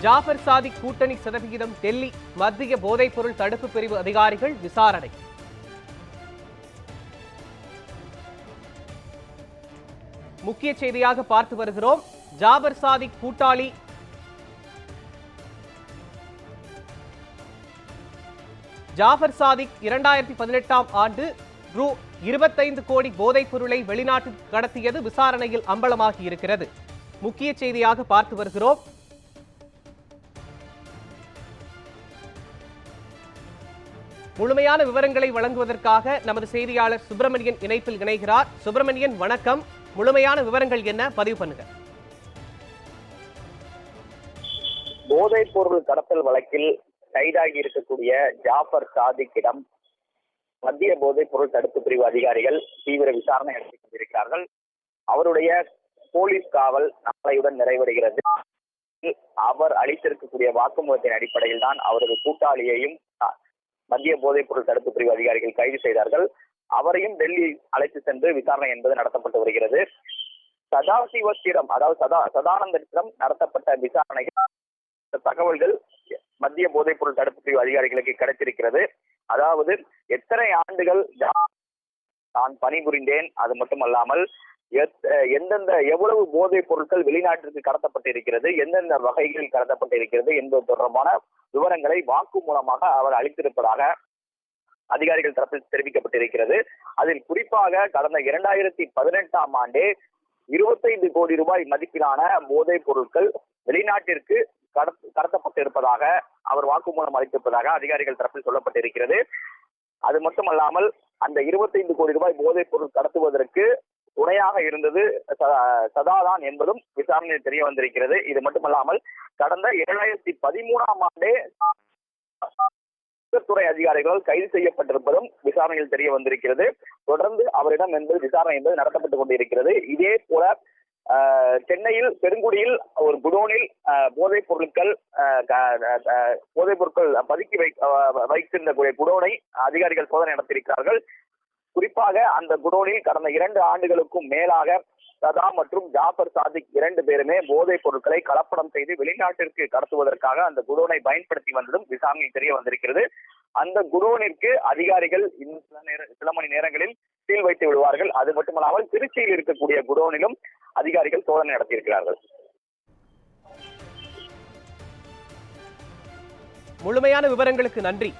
ஜாஃபர் சாதிக் கூட்டணி சதவிகிதம் டெல்லி மத்திய போதைப்பொருள் தடுப்பு பிரிவு அதிகாரிகள் விசாரணை. முக்கிய செய்தியாக பார்த்து வருகிறோம். ஜாபர் சாதிக் கூட்டாளி ஜாஃபர் சாதிக் இரண்டாயிரத்தி பதினெட்டாம் ஆண்டு ரூ. இருபத்தைந்து கோடி போதைப் பொருளை வெளிநாட்டுக்கு கடத்தியது விசாரணையில் அம்பலமாகி இருக்கிறது முக்கிய செய்தியாக பார்த்து வருகிறோம். முழுமையான விவரங்களை வழங்குவதற்காக நமது செய்தியாளர் சுப்பிரமணியன் இணைப்பில் இணைகிறார். சுப்பிரமணியன் வணக்கம். முழுமையான விவரங்கள் என்ன? பதிவு பண்ணுங்க. போதைப் பொருள் கடத்தல் வழக்கில் கைதாகி இருக்கக்கூடிய ஜாஃபர் சாதிக்கிடம் மத்திய போதைப் பொருள் தடுப்பு பிரிவு அதிகாரிகள் தீவிர விசாரணை நடத்தி கொண்டிருக்கிறார்கள். அவருடைய போலீஸ் காவல் நாளையுடன் நிறைவடைகிறது. அவர் அளித்திருக்கக்கூடிய வாக்குமூலத்தின் அடிப்படையில் தான் அவரது கூட்டாளியையும் மத்திய போதைப்பொருள் தடுப்பு பிரிவு அதிகாரிகள் கைது செய்தார்கள். அவரையும் டெல்லி அழைத்து சென்று விசாரணை என்பது நடத்தப்பட்டு வருகிறது. சதாசிவத்திடம் அதாவது சதா சதானந்தத்திடம் நடத்தப்பட்ட விசாரணைகள் தகவல்கள் மத்திய போதைப்பொருள் தடுப்பு பிரிவு அதிகாரிகளுக்கு கிடைத்திருக்கிறது. அதாவது எத்தனை ஆண்டுகள் நான் பணிபுரிந்தேன் அது மட்டுமல்லாமல் எந்தெந்த எவ்வளவு போதைப் பொருட்கள் வெளிநாட்டிற்கு கடத்தப்பட்டிருக்கிறது எந்தெந்த வகைகளில் கடத்தப்பட்டிருக்கிறது என்பது தொடர்பான விவரங்களை வாக்கு மூலமாக அவர் அளித்திருப்பதாக அதிகாரிகள் தரப்பில் தெரிவிக்கப்பட்டிருக்கிறது. அதில் குறிப்பாக கடந்த இரண்டாயிரத்தி பதினெட்டாம் ஆண்டே இருபத்தைந்து கோடி ரூபாய் மதிப்பிலான போதைப் பொருட்கள் வெளிநாட்டிற்கு கடத்- கடத்தப்பட்டிருப்பதாக அவர் வாக்குமூலம் அளித்திருப்பதாக அதிகாரிகள் தரப்பில் சொல்லப்பட்டிருக்கிறது. அது மட்டுமல்லாமல் அந்த இருபத்தைந்து கோடி ரூபாய் போதைப் பொருள் கடத்துவதற்கு துணையாக இருந்தது சதாதான் என்பதும் விசாரணையில் தெரிய வந்திருக்கிறது. இது மட்டுமல்லாமல் கடந்த இரண்டாயிரத்தி பதிமூணாம் ஆண்டே துறை அதிகாரிகளால் கைது செய்யப்பட்டிருப்பதும் விசாரணையில் தெரிய வந்திருக்கிறது. தொடர்ந்து அவரிடம் என்பது விசாரணை என்பது நடத்தப்பட்டுக் கொண்டிருக்கிறது. இதே போல சென்னையில் பெருங்குடியில் ஒரு குடோனில் போதைப் பொருட்கள் போதைப் பொருட்கள் பதுக்கி வை வைத்திருந்த கூடிய குடோனை அதிகாரிகள் சோதனை நடத்தியிருக்கிறார்கள். குறிப்பாக அந்த குடோனில் கடந்த இரண்டு ஆண்டுகளுக்கும் மேலாக சதா மற்றும் ஜாஃபர் சாதிக் இரண்டு பேருமே போதைப் பொருட்களை கலப்படம் செய்து வெளிநாட்டிற்கு கடத்துவதற்காக அந்த குடோனை பயன்படுத்தி வந்ததும் விசாரணையில் தெரிய வந்திருக்கிறது. அந்த குடோனிற்கு அதிகாரிகள் இன்னும் சில நேர சில மணி நேரங்களில் சீல் வைத்து விடுவார்கள். அது மட்டுமல்லாமல் திருச்சியில் இருக்கக்கூடிய குடோனிலும் அதிகாரிகள் சோதனை நடத்தியிருக்கிறார்கள். முழுமையான விவரங்களுக்கு நன்றி.